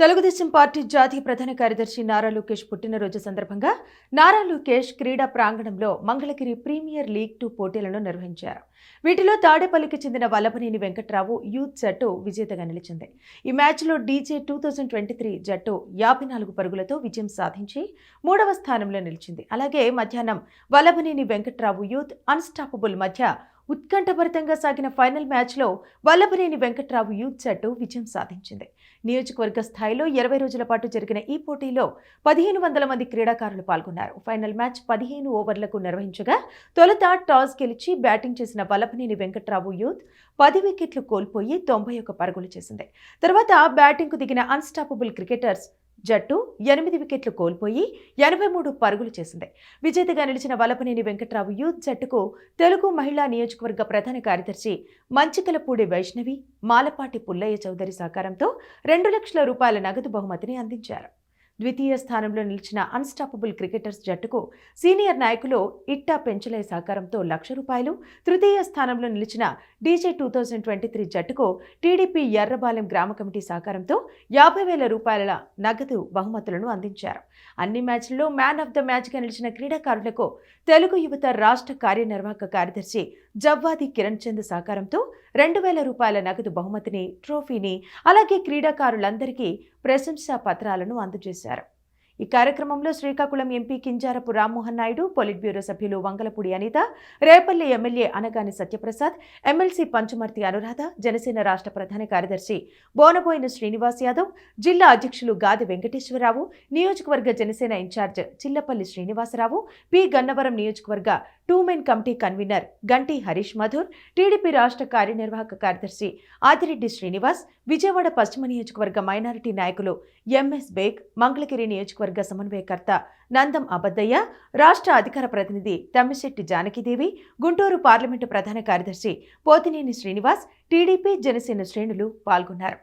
Telugu Desam party జాతీయ ప్రధాన కార్యదర్శి నారా లోకేష్ పుట్టినరోజు సందర్భంగా నారా లోకేష్ క్రీడా ప్రాంగణంలో మంగళగిరి ప్రీమియర్ లీగ్ టూ పోటీలను నిర్వహించారు. వీటిలో తాడేపల్లికి చెందిన వల్లభనేని వెంకట్రావు యూత్ జట్టు విజేతగా నిలిచింది. ఈ మ్యాచ్లో DJ two thousand twenty three జట్టు యాభై నాలుగు పరుగులతో విజయం సాధించి మూడవ స్థానంలో నిలిచింది. అలాగే మధ్యాహ్నం వల్లభనేని వెంకట్రావు యూత్ అన్స్టాపబుల్ మధ్య ఉత్కంఠభరితంగా సాగిన ఫైనల్ మ్యాచ్లో వల్లభనేని వెంకట్రావు యూత్ జట్టు విజయం సాధించింది. నియోజకవర్గ స్థాయిలో ఇరవై రోజుల పాటు జరిగిన ఈ పోటీలో పదిహేను వందల మంది క్రీడాకారులు పాల్గొన్నారు. ఫైనల్ మ్యాచ్ పదిహేను ఓవర్లకు నిర్వహించగా తొలుత టాస్ గెలిచి బ్యాటింగ్ చేసిన వల్లభనేని వెంకట్రావు యూత్ పది వికెట్లు కోల్పోయి తొంభై ఒక్క పరుగులు చేసింది. తర్వాత బ్యాటింగ్కు దిగిన అన్స్టాపబుల్ క్రికెటర్స్ జట్టు ఎనిమిది వికెట్లు కోల్పోయి ఎనభై మూడు పరుగులు చేసింది. విజేతగా నిలిచిన వలపనేని వెంకట్రావు యూత్ జట్టుకు తెలుగు మహిళా నియోజకవర్గ ప్రధాన కార్యదర్శి మంచికలపూడి వైష్ణవి మాలపాటి పుల్లయ్య చౌదరి సహకారంతో రెండు లక్షల రూపాయల నగదు బహుమతిని అందించారు. ద్వితీయ స్థానంలో నిలిచిన అన్స్టాపబుల్ క్రికెటర్స్ జట్టుకు సీనియర్ నాయకులు ఇట్టా పెంచలే సహకారంతో లక్ష రూపాయలు తృతీయ స్థానంలో నిలిచిన DJ two thousand twenty three జట్టుకు టీడీపీ ఎర్రబాలెం గ్రామ కమిటీ సహకారంతో యాభై వేల రూపాయల నగదు బహుమతులను అందించారు. అన్ని మ్యాచ్ల్లో మ్యాన్ ఆఫ్ ద మ్యాచ్గా నిలిచిన క్రీడాకారులకు తెలుగు యువత రాష్ట్ర కార్యనిర్వాహక కార్యదర్శి జవ్వాది కిరణ్ చంద్ సహకారంతో రెండు వేల రూపాయల నగదు బహుమతిని ట్రోఫీని అలాగే క్రీడాకారులందరికీ ప్రశంసా పత్రాలను అందజేశారు. ఈ కార్యక్రమంలో Srikakulam MP Kinjarapu Rammohan Naidu politburo సభ్యులు వంగలపూడి అనిత రేపల్లి ఎమ్మెల్యే అనగాని సత్యప్రసాద్ ఎమ్మెల్సీ పంచుమర్తి అనురాధ జనసేన రాష్ట్ర ప్రధాన కార్యదర్శి బోనబోయిన శ్రీనివాస్ యాదవ్ జిల్లా అధ్యక్షులు గాది వెంకటేశ్వరరావు నియోజకవర్గ Janasena in charge Chillapalli Srinivasarao P Gannavaram నియోజకవర్గ టూ మెన్ కమిటీ కన్వీనర్ గంటి హరీష్ మధుర్ టీడీపీ రాష్ట్ర కార్యనిర్వాహక కార్యదర్శి ఆదిరెడ్డి శ్రీనివాస్ విజయవాడ పశ్చిమ నియోజకవర్గ మైనారిటీ నాయకులు ఎంఎస్ బేగ్ మంగళగిరి నియోజకవర్గ సమన్వయకర్త నందం అబద్దయ్య రాష్ట్ర అధికార ప్రతినిధి తమ్మిశెట్టి జానకిదేవి గుంటూరు పార్లమెంటు ప్రధాన కార్యదర్శి పోతినేని శ్రీనివాస్ టీడీపీ జనసేన శ్రేణులు పాల్గొన్నారు.